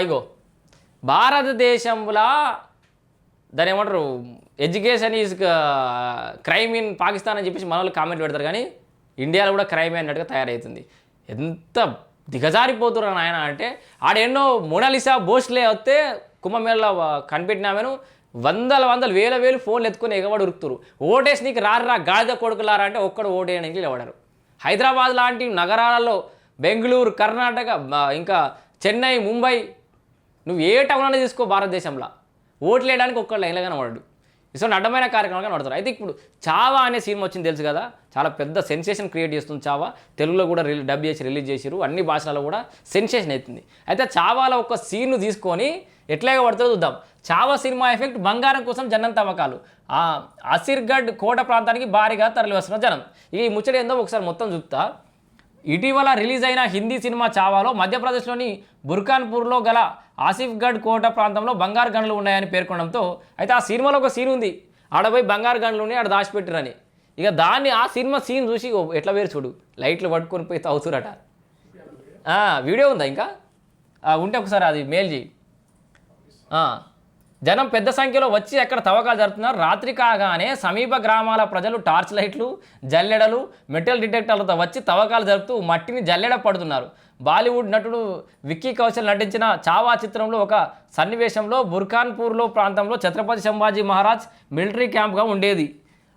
ఇగో. భారతదేశంలో దాని ఏమంటారు? Education is crime in Pakistan అని చెప్పేసి మన వాళ్ళు కామెంట్ పెడతారు కానీ ఇండియాలో కూడా క్రైమ్ అన్నట్టుగా తయారవుతుంది ఎంత దిగజారిపోతున్నారు ఆయన అంటే ఆడెన్నో మోనాలిసా బోస్లే వస్తే కుంభమేళలో కనిపెట్టినామేను వందల వందల వేల వేలు ఫోన్లు ఎత్తుకొని ఎగబడి ఉరుకుతారు ఓటేసి నీకు రారా గాడిద కొడుకులారా అంటే ఒక్కడు ఓటేయడానికి నిలబడరు హైదరాబాద్ లాంటి నగరాలలో బెంగళూరు కర్ణాటక ఇంకా చెన్నై ముంబై నువ్వు ఏ టౌన్ అనేది తీసుకో భారతదేశంలో. ఓట్లు వేయడానికి ఒక్కళ్ళు లైన్లో కనబడడు. ఇటువంటి అడ్డమైన కార్యక్రమాలు కనబడతారు అయితే ఇప్పుడు చావా అనే సినిమా వచ్చింది తెలుసు కదా? చాలా పెద్ద సెన్సేషన్ క్రియేట్ చేస్తుంది చావా. తెలుగులో కూడా రిలీ డబ్ చేసి రిలీజ్ చేసిరు అన్ని భాషలలో కూడా సెన్సేషన్ అవుతుంది అయితే చావాలో ఒక సీన్ను తీసుకొని ఎట్లాగా పడుతుందో చూద్దాం. చావా సినిమా ఎఫెక్ట్ బంగారం కోసం జనం తవ్వకాలు. అసిర్గఢ్ కోట ప్రాంతానికి భారీగా తరలివస్తున్న జనం. ఈ ముచ్చట ఏందో ఒకసారి మొత్తం చూపుతా. ఇటీవల రిలీజ్ అయిన హిందీ సినిమా చావాలో మధ్యప్రదేశ్లోని బుర్కాన్పూర్లో గల ఆసిఫ్గఢ్ కోట ప్రాంతంలో బంగారు గనులు ఉన్నాయని పేర్కొనడంతో అయితే ఆ సినిమాలో ఒక సీన్ ఉంది. ఆడపోయి బంగారు గనులు ఉన్నాయి ఆడ దాచిపెట్టిరని ఇక దాన్ని ఆ సినిమా సీన్ చూసి ఓ ఎట్లా వేరు చూడు. లైట్లు పట్టుకొని పోయి తాగుతురట. వీడియో ఉందా ఇంకా? ఉంటే ఒకసారి అది మెయిల్ చేయి జనం పెద్ద సంఖ్యలో వచ్చి అక్కడ తవ్వకాలు జరుపుతున్నారు. రాత్రి కాగానే సమీప గ్రామాల ప్రజలు టార్చ్ లైట్లు జల్లెడలు మెటల్ డిటెక్టర్లతో వచ్చి తవ్వకాలు జరుపుతూ మట్టిని జల్లెడ పడుతున్నారు. బాలీవుడ్ నటుడు విక్కీ కౌశల్ నటించిన చావా చిత్రంలో ఒక సన్నివేశంలో బుర్ఖాన్పూర్లో ప్రాంతంలో ఛత్రపతి సంభాజీ మహారాజ్ మిలిటరీ క్యాంప్గా ఉండేది.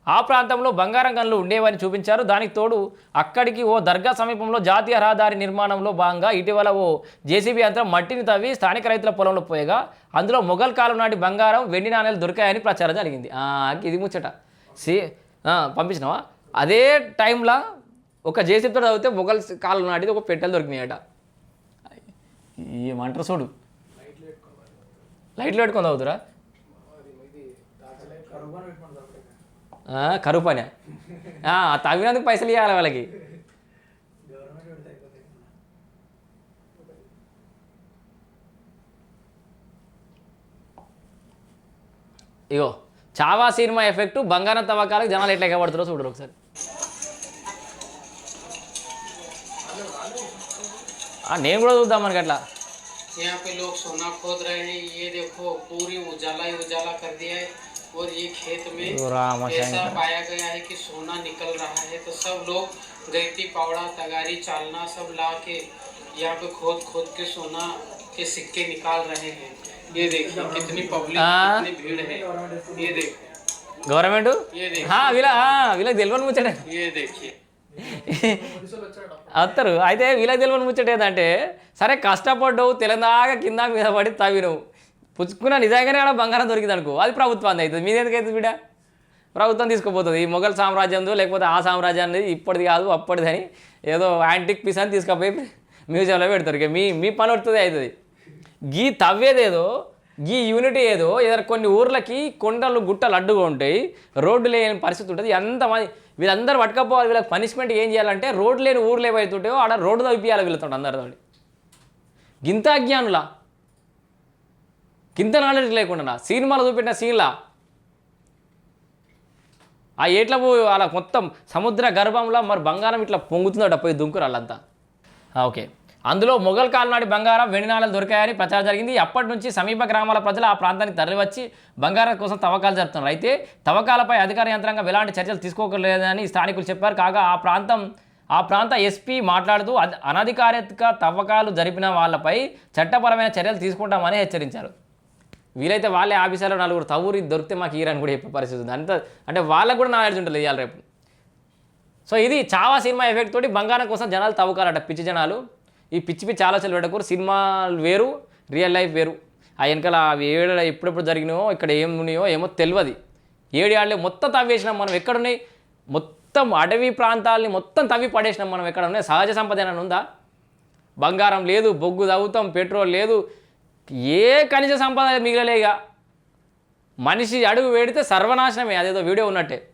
ఆ ప్రాంతంలో బంగారం గనులు ఉండేవని చూపించారు. దానికి తోడు అక్కడికి ఓ దర్గా సమీపంలో జాతీయ రహదారి నిర్మాణంలో భాగంగా ఇటీవల ఓ జేసీబీ యంత్రం మట్టిని తవ్వి స్థానిక రైతుల పొలంలో పోయగా అందులో మొఘల్ కాలం నాటి బంగారం వెండి నాణేలు దొరికాయని ప్రచారం జరిగింది. ఇది ముచ్చట. సి పంపించినావా? అదే టైంలో ఒక జేసీబీతో చదివితే మొఘల్ కాలం నాటిది ఒక పెట్టెలు దొరికినాయట. ఏమంటారు చూడు. లైట్లు పెట్టుకొని చదువుతురా ఆ, కరువు పని ఆ, తవ్వినందుకు పైసలు ఇవ్వాలి వాళ్ళకి ఇగో చావా సినిమా ఎఫెక్ట్ బంగారం తవ్వకాలకు జనాలు ఎట్లా ఎగబడుతారో చూడరు ఒకసారి ఆ, నేను కూడా చూద్దాం మనకి అట్లా यहाँ पे लोग सोना खोद रहे हैं ये देखो पूरी उजाला ही उजाला कर दिया है और ये खेत में ओ राम ऐसा शंकर। पाया गया है कि सोना निकल रहा है तो सब लोग गैती पावड़ा तगारी चालना सब ला के यहाँ पे खोद खोद के सोना के सिक्के निकाल रहे हैं ये देखिए कितनी पब्लिक हाँ। कितनी भीड़ है ये देखो గవర్నమెంట్ ये देखिए ఆ, వీళ్ళ ఆ, వీళ్ళకి తెలియని ముచ్చట ये देखिए వస్తారు అయితే వీళ్ళకి తెలియని ముచ్చట ఏంటంటే సరే కష్టపడ్డావు తెలంగాణ కింద మీద పడి తవ్వినవు పుచ్చుకున్న నిజంగానే ఆడ బంగారం దొరికింది అనుకో. అది ప్రభుత్వం అవుతుంది. మీద ఎందుకైతుంది బిడ్డ? ప్రభుత్వం తీసుకుపోతుంది. ఈ మొఘల్ సామ్రాజ్యంతో లేకపోతే ఆ సామ్రాజ్యాన్ని ఇప్పటిది కాదు అప్పటిది అని ఏదో యాంటిక్ పీస్ అని తీసుకుపోయి మ్యూజియంలో పెడతారు. ఇక మీ మీ పని వస్తుంది అవుతుంది. గీ తవ్వేదేదో గీ యూనిటీ ఏదో ఏదైనా కొన్ని ఊర్లకి కొండలు గుట్టలు అడ్డుగా ఉంటాయి. రోడ్డు లేని పరిస్థితి ఉంటుంది. ఎంతమంది వీళ్ళందరూ పట్టుకపోవాలి. వీళ్ళకి పనిష్మెంట్ ఏం చేయాలంటే రోడ్డు లేని ఊర్లు ఏవైతుంటాయో ఆడ రోడ్డు తవ్వియాలి వీళ్ళతో అందరితో గింత అజ్ఞానులా కింద నాలెడ్జ్ లేకుండా సినిమాలు చూపెట్టిన సీన్లా ఆ ఏట్ల పోయి అలా మొత్తం సముద్ర గర్భంలో మరి బంగారం ఇట్లా పొంగుతుందట పోయి దుంకురు వాళ్ళంతా. ఓకే. అందులో మొఘల్ కాలం నాటి బంగారం వెండి నాణాలు దొరికాయని ప్రచారం జరిగింది. అప్పటి నుంచి సమీప గ్రామాల ప్రజలు ఆ ప్రాంతానికి తరలివచ్చి బంగారం కోసం తవ్వకాలు జరుపుతున్నారు. అయితే తవ్వకాలపై అధికార యంత్రాంగం ఎలాంటి చర్యలు తీసుకోకలేదని స్థానికులు చెప్పారు. కాగా ఆ ప్రాంతం ఆ ప్రాంత ఎస్పీ మాట్లాడుతూ అధ- అనధికారిక తవ్వకాలు జరిపిన వాళ్ళపై చట్టపరమైన చర్యలు తీసుకుంటామని హెచ్చరించారు. వీలైతే వాళ్ళే ఆఫీసర్లో నలుగురు తవ్వురి దొరికితే మాకు ఈరని కూడా చెప్పే పరిస్థితి ఉంది. అంత అంటే వాళ్ళకు కూడా నాలెడ్జ్ ఉంటుంది ఇవాళ రేపు. సో ఇది చావా సినిమా ఎఫెక్ట్ తోటి బంగారం కోసం జనాలు తవ్వుకారట పిచ్చి జనాలు. ఈ పిచ్చి పిచ్చి ఆలోచనలు పెట్టకూరు సినిమాలు వేరు రియల్ లైఫ్ వేరు. ఆ వెనకాల అవి ఏడ ఎప్పుడెప్పుడు జరిగినాయో ఇక్కడ ఏం ఉన్నాయో ఏమో తెలియదు ఏడు ఆడలే మొత్తం తవ్వేసినాం మనం ఎక్కడున్నాయి? మొత్తం అడవి ప్రాంతాలని మొత్తం తవ్వి పడేసినాం మనం ఎక్కడ ఉన్నాయి సహజ సంపద ఏమైనా ఉందా? బంగారం లేదు బొగ్గు తవ్వుతాం పెట్రోల్ లేదు ఏ ఖనిజ సంపద మిగిలలేగా? మనిషి అడుగు వేడితే సర్వనాశనమే. అదేదో వీడియో ఉన్నట్టే.